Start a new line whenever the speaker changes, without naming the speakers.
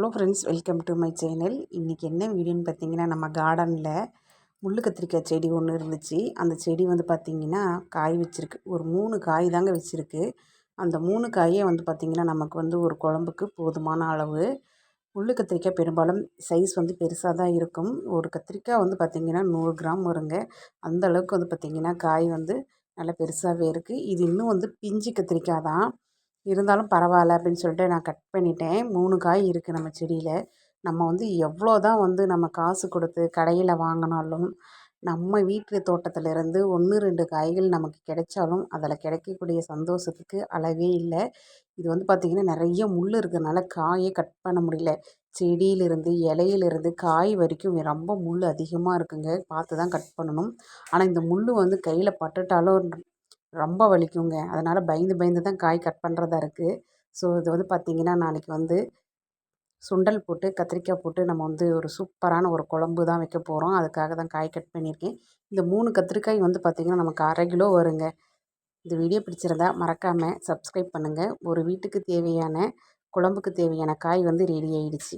Hello friends welcome to my channel. இன்றைக்கி என்ன வீடியோன்னு பார்த்தீங்கன்னா நம்ம கார்டனில் முள்ளு கத்திரிக்காய் செடி ஒன்று இருந்துச்சு. அந்த செடி வந்து பார்த்திங்கன்னா காய் வச்சுருக்கு. ஒரு மூணு காய் தாங்க வச்சுருக்கு. அந்த மூணு காயே வந்து பார்த்திங்கன்னா நமக்கு வந்து ஒரு குழம்புக்கு போதுமான அளவு. முள்ளு கத்திரிக்காய் பெரும்பாலும் சைஸ் வந்து பெருசாக தான் இருக்கும். ஒரு கத்திரிக்காய் வந்து பார்த்திங்கன்னா நூறு கிராம் வருங்க. அந்த அளவுக்கு வந்து பார்த்திங்கன்னா காய் வந்து நல்லா பெருசாகவே இருக்குது இது இன்னும் வந்து பிஞ்சு கத்திரிக்காய் தான். இருந்தாலும் பரவாயில்ல அப்படின்னு சொல்லிட்டு நான் கட் பண்ணிட்டேன். மூணு காய் இருக்குது நம்ம செடியில். நம்ம வந்து எவ்வளோ தான் வந்து நம்ம காசு கொடுத்து கடையில் வாங்கினாலும் நம்ம வீட்டு தோட்டத்திலேருந்து ஒன்று ரெண்டு காய்கள் நமக்கு கிடைச்சாலும் அதில் கிடைக்கக்கூடிய சந்தோஷத்துக்கு அளவே இல்லை. இது வந்து பார்த்திங்கன்னா நிறைய முள் இருக்கிறதுனால காயே கட் பண்ண முடியல. செடியிலிருந்து இலையிலிருந்து காய் வரைக்கும் ரொம்ப முள் அதிகமாக இருக்குங்க. பார்த்து தான் கட் பண்ணணும். ஆனால் இந்த முள் வந்து கையில் பட்டுட்டாலும் ரொம்ப வலிக்குங்க. அதனால் பயந்து பயந்து தான் காய் கட் பண்ணுறதா இருக்குது ஸோ இது வந்து பார்த்திங்கன்னா நாளைக்கு வந்து சுண்டல் போட்டு கத்திரிக்காய் போட்டு நம்ம வந்து ஒரு சூப்பரான ஒரு குழம்பு தான் வைக்க போகிறோம் அதுக்காக தான் காய் கட் பண்ணியிருக்கேன். இந்த மூணு கத்திரிக்காய் வந்து பார்த்திங்கன்னா நமக்கு அரை கிலோ வருங்க. இந்த வீடியோ பிடிச்சிருந்தா மறக்காமல் சப்ஸ்கிரைப் பண்ணுங்கள் ஒரு வீட்டுக்கு தேவையான குழம்புக்கு தேவையான காய் வந்து ரெடி ஆகிடுச்சி